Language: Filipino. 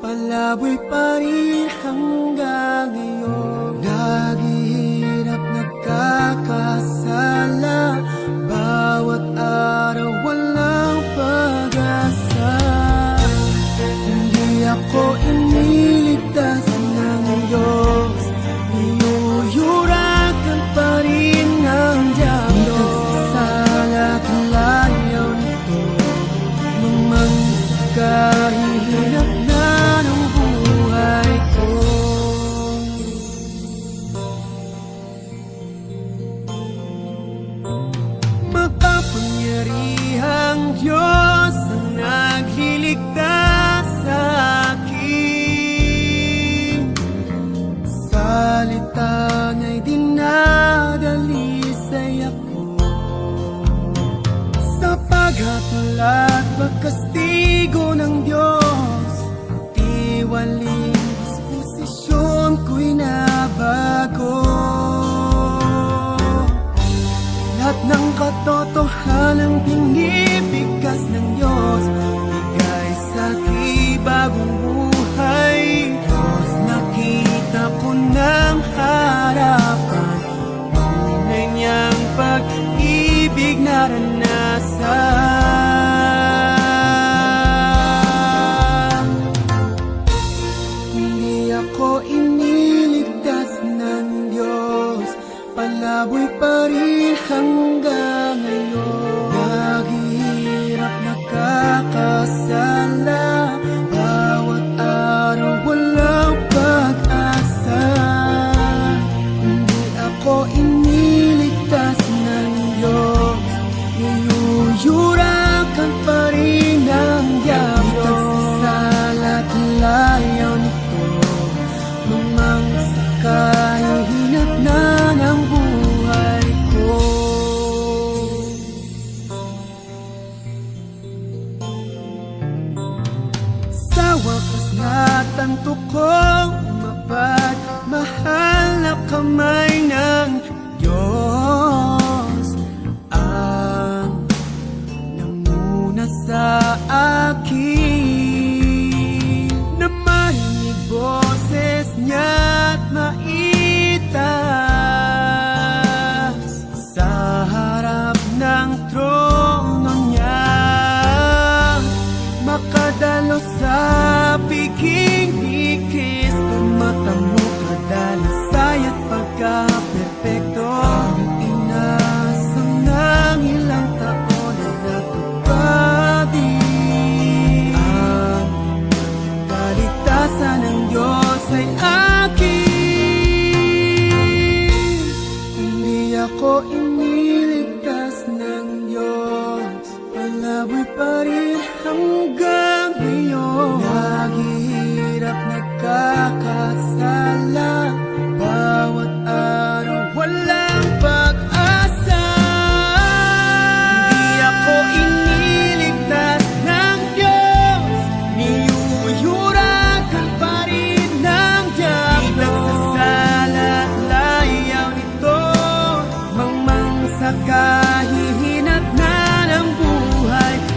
Palaboy pa rin hanggang ngayon. your katotohanan pinibigkas ng Diyos. Bigay sa bagong buhay. Diyos nakita ko ng harapan. Tunay niyang pag-ibig naranasan. Hindi ako iniligtas ng Diyos. Palaboy pa rin hanggang tanto kong mapagmahal na kamay ng Diyos. Ang nanguna sa akin. Patuloy pa rin hanggang ngayon. Naghihirap nagkakasala. Bawat araw walang pag-asa. Hindi ako iniligtas ng Diyos. Niyuyurakan pa rin ng Diyablo Di nagsasala layaw nito. Mangmang sa kahihinat na ng buhay.